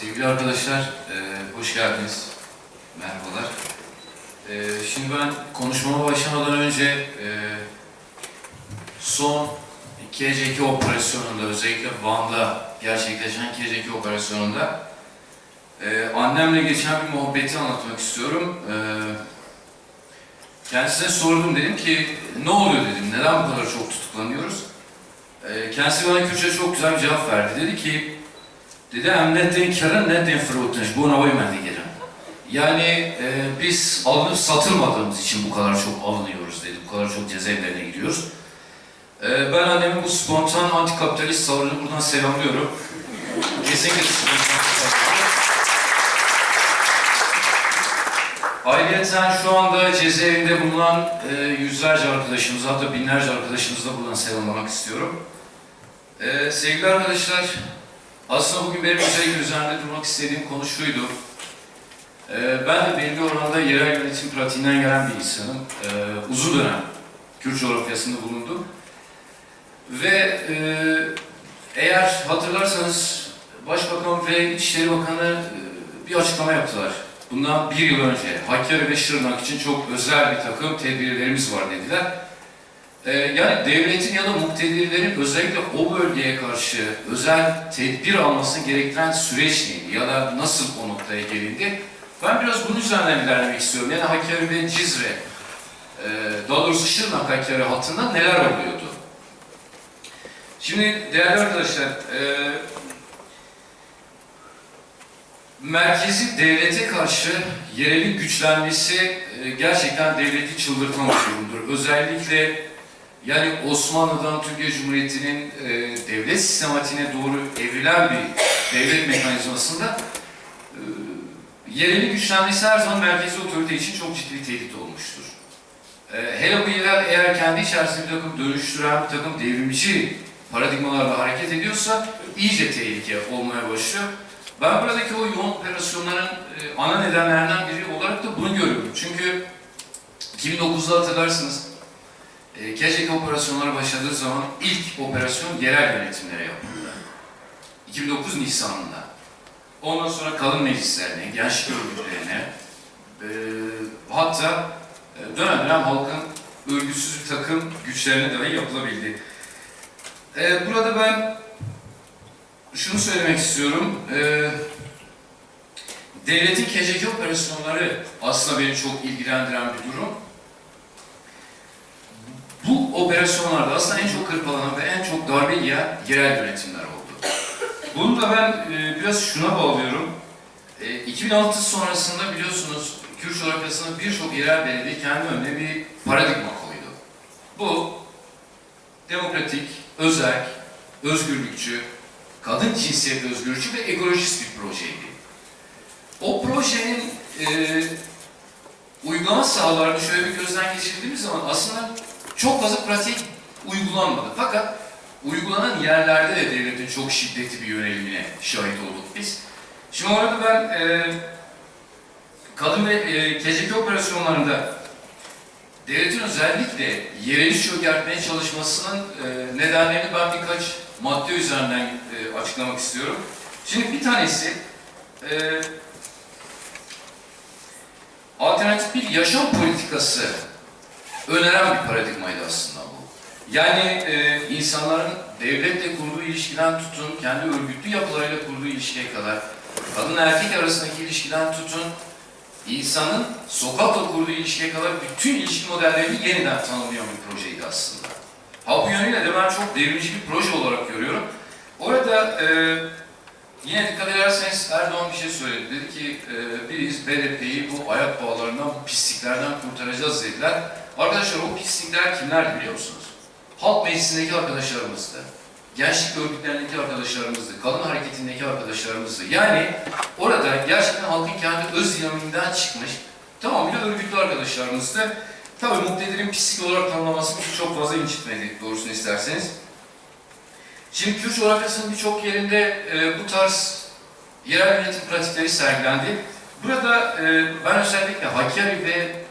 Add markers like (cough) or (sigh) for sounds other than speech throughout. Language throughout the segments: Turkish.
Sevgili arkadaşlar, e, hoş geldiniz. Merhabalar. E, şimdi ben konuşmama başlamadan önce e, son KCK operasyonunda, özellikle Van'da gerçekleşen KCK operasyonunda e, annemle geçen bir muhabbeti anlatmak istiyorum. E, kendisine sordum, dedim ki ne oluyor dedim, neden bu kadar çok tutuklanıyoruz? E, kendisi bana Kürtçe çok güzel bir cevap verdi. Dedi ki, Dedi hem net den karın net den fırıltınç. Bu havayı ben de. Yani e, biz alınıp satılmadığımız için bu kadar çok alınıyoruz dedi. Bu kadar çok cezaevlerine gidiyoruz. E, ben annemin bu spontan antikapitalist tavrını buradan selamlıyorum. Kesinlikle spontan. Ayrıca şu anda cezaevinde bulunan e, yüzlerce arkadaşımız, hatta binlerce arkadaşımızı da buradan selamlamak istiyorum. E, sevgili arkadaşlar, aslında bugün benim özellikle üzerinde durmak istediğim konu şuydu. Ee, ben de belli oranda yerel yönetim pratiğinden gelen bir insanım. Ee, uzun dönem Kürt coğrafyasında bulundum. Ve e, eğer hatırlarsanız Başbakan ve İçişleri Bakanı e, bir açıklama yaptılar. Bundan bir yıl önce Hakkari ve Şırnak için çok özel bir takım tedbirlerimiz var dediler. Ee, yani devletin ya da muktedirlerin özellikle o bölgeye karşı özel tedbir alması gerektiren süreç neydi ya da nasıl o noktaya gelindi? Ben biraz bunun üzerinden ilerlemek istiyorum. Yani Hakkari ve Cizre, e, daha doğrusu Şırnak Hakkari hattında neler oluyordu? Şimdi değerli arkadaşlar, e, merkezi devlete karşı yerelin güçlenmesi e, gerçekten devleti çıldırtan durumdur. Özellikle yani Osmanlı'dan Türkiye Cumhuriyeti'nin e, devlet sistematiğine doğru evrilen bir devlet mekanizmasında e, yereli güçlenmesi her zaman merkezi otorite için çok ciddi tehdit olmuştur. E, hele bu yerel eğer kendi içerisinde bir takım dönüştüren, bir takım devrimci paradigmalarla hareket ediyorsa iyice tehlike olmaya başlıyor. Ben buradaki o yoğun operasyonların e, ana nedenlerinden biri olarak da bunu görüyorum. Çünkü 2009'da hatırlarsınız e, KCK operasyonları başladığı zaman ilk operasyon yerel yönetimlere yapıldı. 2009 Nisan'ında. Ondan sonra kadın meclislerine, gençlik örgütlerine, e, hatta dönem dönem halkın örgütsüz bir takım güçlerine dahi yapılabildi. E, burada ben şunu söylemek istiyorum. E, devletin KCK operasyonları aslında beni çok ilgilendiren bir durum operasyonlarda aslında en çok kırpalanan ve en çok darbe yiyen yerel yönetimler oldu. Bunu da ben e, biraz şuna bağlıyorum. E, 2006 sonrasında biliyorsunuz Kürt coğrafyasında birçok yerel belediye kendi önüne bir paradigma koydu. Bu demokratik, özel, özgürlükçü, kadın cinsiyet özgürlükçü ve ekolojist bir projeydi. O projenin e, uygulama sahalarını şöyle bir gözden geçirdiğimiz zaman aslında çok fazla pratik uygulanmadı. Fakat uygulanan yerlerde de devletin çok şiddetli bir yönelimine şahit olduk biz. Şimdi orada ben e, kadın ve e, KCK operasyonlarında devletin özellikle yereli çökertmeye çalışmasının e, nedenlerini ben birkaç madde üzerinden e, açıklamak istiyorum. Şimdi bir tanesi e, alternatif bir yaşam politikası öneren bir paradigmaydı aslında bu. Yani e, insanların devletle kurduğu ilişkiden tutun, kendi örgütlü yapılarıyla kurduğu ilişkiye kadar, kadın erkek arasındaki ilişkiden tutun, insanın sokakla kurduğu ilişkiye kadar bütün ilişki modellerini yeniden tanımlayan bir projeydi aslında. Ha bu yönüyle de ben çok devrimci bir proje olarak görüyorum. Orada e, yine dikkat ederseniz Erdoğan bir şey söyledi. Dedi ki e, biz BDP'yi bu ayak bağlarından, bu pisliklerden kurtaracağız dediler. Arkadaşlar o pislikler kimlerdi biliyor musunuz? Halk meclisindeki arkadaşlarımızdı. Gençlik örgütlerindeki arkadaşlarımızdı. Kadın hareketindeki arkadaşlarımızdı. Yani orada gerçekten halkın kendi öz dinamiğinden çıkmış tamamıyla örgütlü arkadaşlarımızdı. Tabii muktedirin pislik olarak tanımlaması çok fazla incitmedi doğrusunu isterseniz. Şimdi Kürt coğrafyasının birçok yerinde e, bu tarz yerel yönetim pratikleri sergilendi. Burada e, ben özellikle Hakkari ve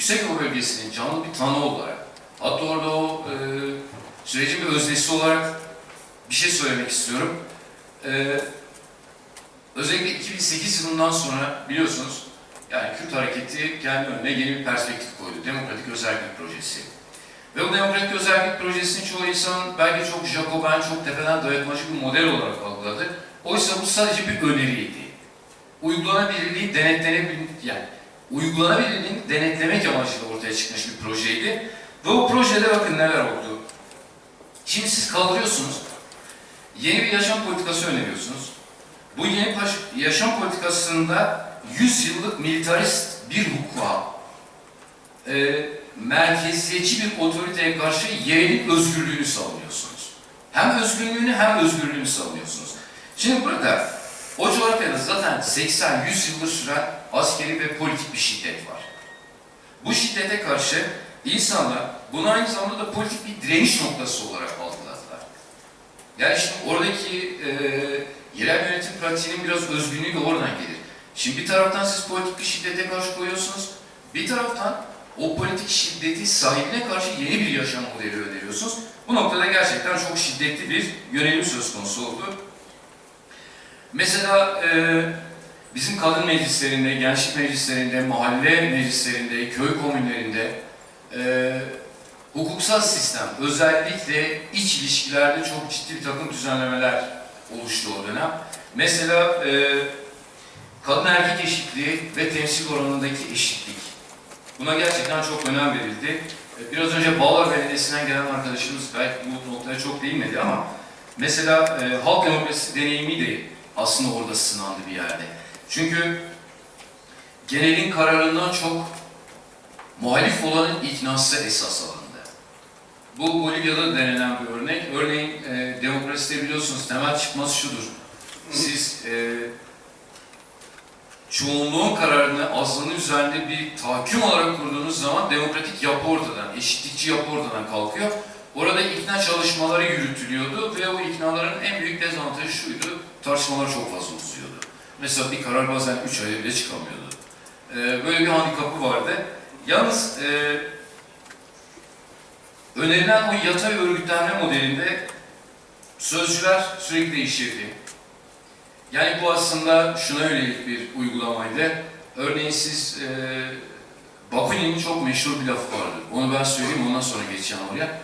Yüksek o bölgesinin canlı bir tanı olarak, hatta orada o e, sürecin bir öznesi olarak bir şey söylemek istiyorum. E, özellikle 2008 yılından sonra biliyorsunuz yani Kürt hareketi kendi önüne yeni bir perspektif koydu. Demokratik Özellik Projesi. Ve bu Demokratik Özellik Projesi'ni çoğu insan belki çok Jacoben, çok tepeden dayatmacı bir model olarak algıladı. Oysa bu sadece bir öneriydi. Uygulanabilirliği denetlenebilir, yani uygulanabilirliğini denetlemek amacıyla ortaya çıkmış bir projeydi. Ve o projede bakın neler oldu. Şimdi siz kaldırıyorsunuz, yeni bir yaşam politikası öneriyorsunuz. Bu yeni yaşam politikasında 100 yıllık militarist bir hukuka, e, merkeziyetçi bir otoriteye karşı yeğenin özgürlüğünü savunuyorsunuz. Hem özgürlüğünü hem özgürlüğünü savunuyorsunuz. Şimdi burada o coğrafyada zaten 80-100 yıldır süren askeri ve politik bir şiddet var. Bu şiddete karşı insanlar bunu aynı zamanda da politik bir direniş noktası olarak algıladılar. Yani şimdi oradaki e, yerel yönetim pratiğinin biraz özgünlüğü de oradan gelir. Şimdi bir taraftan siz politik bir şiddete karşı koyuyorsunuz, bir taraftan o politik şiddeti sahibine karşı yeni bir yaşam modeli öneriyorsunuz. Bu noktada gerçekten çok şiddetli bir yönelim söz konusu oldu. Mesela e, bizim kadın meclislerinde, gençlik meclislerinde, mahalle meclislerinde, köy komünlerinde e, hukuksal sistem, özellikle iç ilişkilerde çok ciddi bir takım düzenlemeler oluştu o dönem. Mesela e, kadın erkek eşitliği ve temsil oranındaki eşitlik. Buna gerçekten çok önem verildi. E, Biraz önce Bağlar Belediyesi'nden gelen arkadaşımız belki bu noktaya çok değinmedi ama mesela e, halk demokrasisi deneyimi de aslında orada sınandı bir yerde. Çünkü genelin kararından çok muhalif olanın iknası esas alındı. Bu Bolivya'da denenen bir örnek. Örneğin e, demokraside biliyorsunuz temel çıkması şudur. Siz e, çoğunluğun kararını azlığın üzerinde bir tahakküm olarak kurduğunuz zaman demokratik yapı ortadan, eşitlikçi yapı ortadan kalkıyor. Orada ikna çalışmaları yürütülüyordu ve o iknaların en büyük dezavantajı şuydu, tartışmalar çok fazla uzuyordu. Mesela bir karar bazen 3 ay bile çıkamıyordu. Ee, böyle bir handikapı vardı. Yalnız e, önerilen o yatay örgütlenme modelinde sözcüler sürekli değişirdi. Yani bu aslında şuna yönelik bir uygulamaydı. Örneğin siz e, Bakunin'in çok meşhur bir lafı vardı. Onu ben söyleyeyim ondan sonra geçeceğim oraya.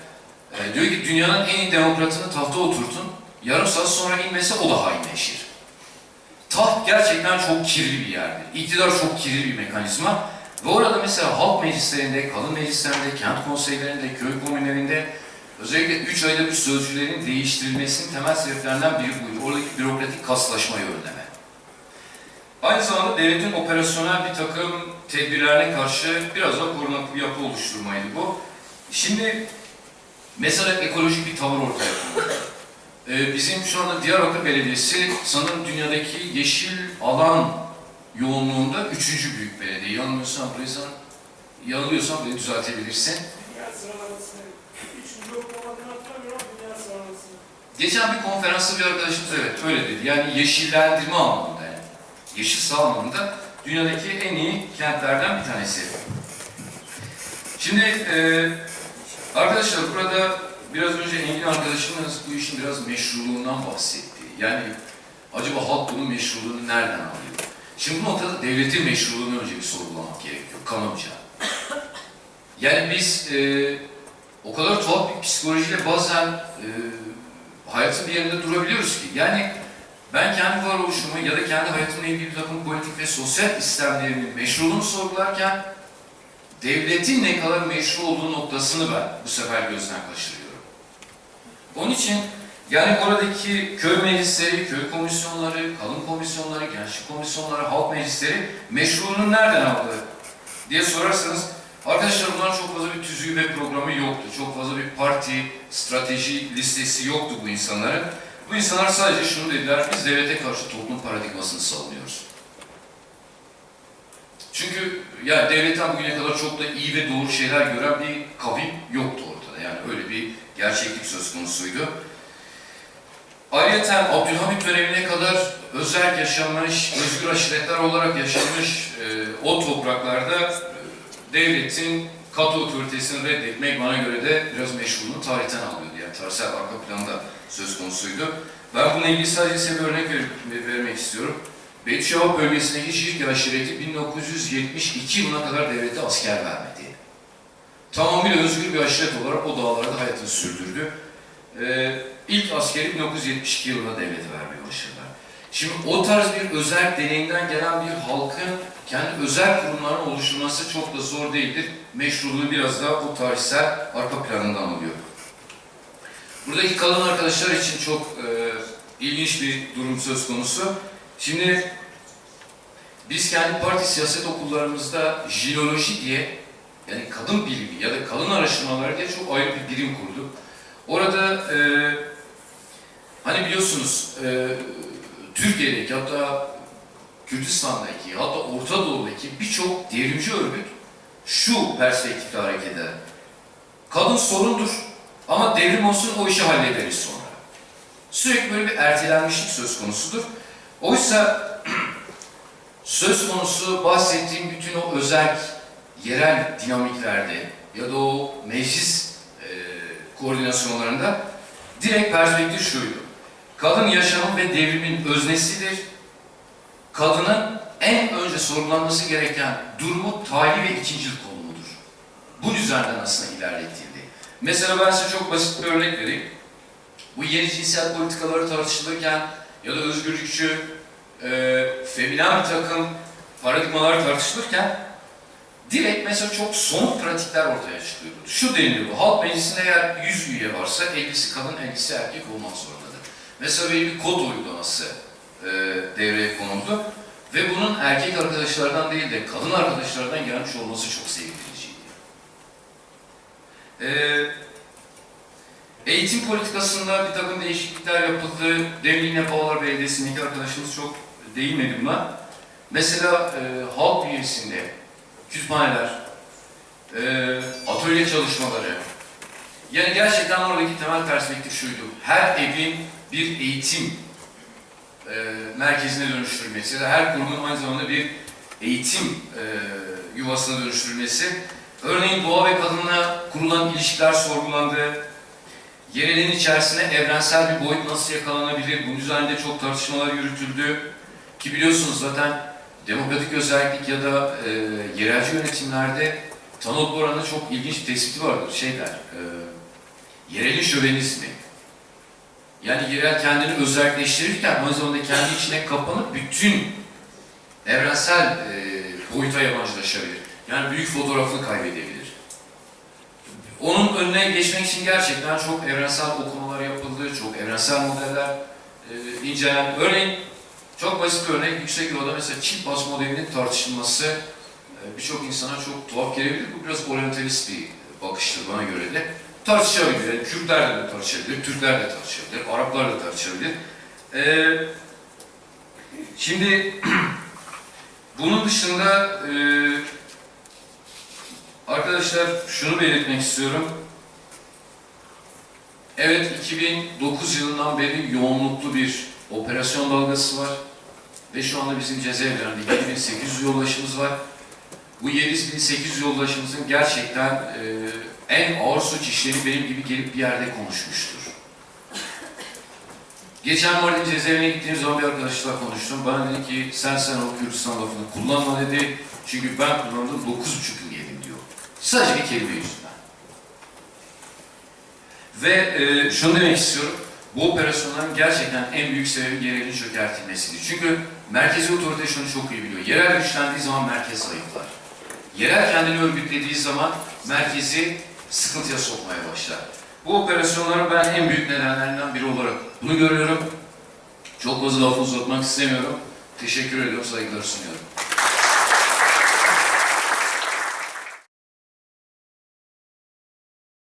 E, diyor ki dünyanın en iyi demokratını tahta oturtun. Yarım saat sonra inmese o da hainleşir. Taht gerçekten çok kirli bir yerdir. İktidar çok kirli bir mekanizma. Ve orada mesela halk meclislerinde, kadın meclislerinde, kent konseylerinde, köy komünlerinde özellikle 3 ayda bir sözcülerin değiştirilmesinin temel sebeplerinden biri buydu. Oradaki bürokratik kaslaşmayı önleme. Aynı zamanda devletin operasyonel bir takım tedbirlerine karşı biraz da korunaklı bir yapı oluşturmaydı bu. Şimdi mesela ekolojik bir tavır ortaya konuldu. Ee, bizim şu anda Diyarbakır Belediyesi sanırım dünyadaki yeşil alan yoğunluğunda üçüncü büyük belediye. Yanılmıyorsam sana, yanılıyorsam beni düzeltebilirsin. Dünya sıralamasını, üç blok olmadığını hatırlamıyorum dünya sıralamasını. Geçen bir konferansta bir arkadaşımız evet öyle dedi. Yani yeşillendirme anlamında yani. Yeşil anlamında dünyadaki en iyi kentlerden bir tanesi. Şimdi e, arkadaşlar burada biraz önce Engin arkadaşımız bu işin biraz meşruluğundan bahsetti. Yani acaba halk bunun meşruluğunu nereden alıyor? Şimdi bu noktada devletin meşruluğunu önce bir sorgulamak gerekiyor kanımca. Yani biz e, o kadar tuhaf bir psikolojiyle bazen e, hayatın bir yerinde durabiliyoruz ki. Yani ben kendi varoluşumu ya da kendi hayatımla ilgili bir takım politik ve sosyal istemlerimin meşruluğunu sorgularken devletin ne kadar meşru olduğu noktasını ben bu sefer gözden kaçırıyorum. Onun için yani oradaki köy meclisleri, köy komisyonları, kadın komisyonları, gençlik komisyonları, halk meclisleri meşruluğunu nereden aldı diye sorarsanız Arkadaşlar bunların çok fazla bir tüzüğü ve programı yoktu. Çok fazla bir parti, strateji listesi yoktu bu insanların. Bu insanlar sadece şunu dediler, biz devlete karşı toplum paradigmasını savunuyoruz. Çünkü ya devletten bugüne kadar çok da iyi ve doğru şeyler gören bir kavim yoktu ortada. Yani öyle bir gerçeklik söz konusuydu. Ayrıca Abdülhamit dönemine kadar özel yaşanmış, özgür aşiretler olarak yaşanmış e, o topraklarda e, devletin katı otoritesini reddetmek bana göre de biraz meşruluğunu tarihten alıyordu. Yani tarihsel arka planda söz konusuydu. Ben bununla ilgili sadece size bir örnek ver- vermek istiyorum. Beytüşevap bölgesindeki Şirk aşireti 1972 yılına kadar devlete asker vermedi. Tamamıyla özgür bir aşiret olarak o dağlarda hayatını sürdürdü. Ee, ilk askeri 1972 yılında devlete vermeye başladılar. Şimdi o tarz bir özel deneyimden gelen bir halkın kendi özel kurumlarının oluşturması çok da zor değildir. Meşruluğu biraz da o tarihsel arka planından alıyor. Buradaki kalan arkadaşlar için çok e, ilginç bir durum söz konusu. Şimdi biz kendi parti siyaset okullarımızda jinoloji diye yani kadın bilimi ya da kadın araştırmaları diye çok ayrı bir birim kurduk. Orada e, hani biliyorsunuz e, Türkiye'deki hatta Kürdistan'daki hatta Orta Doğu'daki birçok devrimci örgüt şu perspektifle hareket eder. Kadın sorundur ama devrim olsun o işi hallederiz sonra. Sürekli böyle bir ertelenmişlik söz konusudur. Oysa söz konusu bahsettiğim bütün o özel yerel dinamiklerde ya da o meclis e, koordinasyonlarında direkt perspektif şuydu. Kadın yaşamın ve devrimin öznesidir. Kadının en önce sorgulanması gereken durumu tali ve ikincil konumudur. Bu düzenden aslında ilerletildi. Mesela ben size çok basit bir örnek vereyim. Bu yeni cinsel politikaları tartışılırken ya da özgürlükçü, e, feminen bir takım paradigmalar tartışılırken direkt mesela çok somut pratikler ortaya çıkıyordu. Şu deniliyordu, halk meclisinde eğer 100 üye varsa 50'si kadın, 50'si erkek olmak zorundadır. Mesela böyle bir kod uygulaması e, devreye konuldu ve bunun erkek arkadaşlardan değil de kadın arkadaşlardan gelmiş olması çok sevindiriciydi. E, eğitim politikasında bir takım değişiklikler yapıldı. Devli Nepalar Belediyesi'ndeki arkadaşımız çok değinmedi buna. Mesela e, halk bünyesinde kütüphaneler, e, atölye çalışmaları, yani gerçekten oradaki temel perspektif şuydu. Her evin bir eğitim e, merkezine dönüştürülmesi ya da her kurumun aynı zamanda bir eğitim e, yuvasına dönüştürülmesi. Örneğin doğa ve kadınla kurulan ilişkiler sorgulandı. Yerelin içerisine evrensel bir boyut nasıl yakalanabilir? Bunun üzerinde çok tartışmalar yürütüldü. Ki biliyorsunuz zaten demokratik özellik ya da e, yerelci yönetimlerde Tanot Boran'ın çok ilginç bir tespiti vardır. Şey der, e, yerelin şövenizmi. Yani yerel kendini özelleştirirken aynı zamanda kendi içine kapanıp bütün evrensel e, boyuta yabancılaşabilir. Yani büyük fotoğrafını kaybedebilir. Onun önüne geçmek için gerçekten çok evrensel okumalar yapıldı, çok evrensel modeller e, incelen. Örneğin çok basit bir örnek, yüksek yolda mesela çift bas modelinin tartışılması e, birçok insana çok tuhaf gelebilir. Bu biraz oryantalist bir bakıştır bana göre de. Tartışabilir, yani Kürtler de tartışabilir, Türkler de tartışabilir, Araplar da tartışabilir. E, şimdi (clears throat) bunun dışında e, arkadaşlar şunu belirtmek istiyorum. Evet 2009 yılından beri yoğunluklu bir operasyon dalgası var. Ve şu anda bizim cezaevlerinde 7800 yoldaşımız var. Bu 7800 yoldaşımızın gerçekten e, en ağır suç işleri benim gibi gelip bir yerde konuşmuştur. Geçen Mardin cezaevine gittiğim zaman bir arkadaşla konuştum. Bana dedi ki sen sen o Kürdistan lafını kullanma dedi. Çünkü ben kullandım 9,5 yıl yedim. Sadece bir kelime yüzünden. Ve e, şunu demek istiyorum. Bu operasyonların gerçekten en büyük sebebi yerelin çökertilmesidir. Çünkü merkezi otorite şunu çok iyi biliyor. Yerel güçlendiği zaman merkez zayıflar. Yerel kendini örgütlediği zaman merkezi sıkıntıya sokmaya başlar. Bu operasyonların ben en büyük nedenlerinden biri olarak bunu görüyorum. Çok fazla lafı uzatmak istemiyorum. Teşekkür ediyorum, saygılar sunuyorum.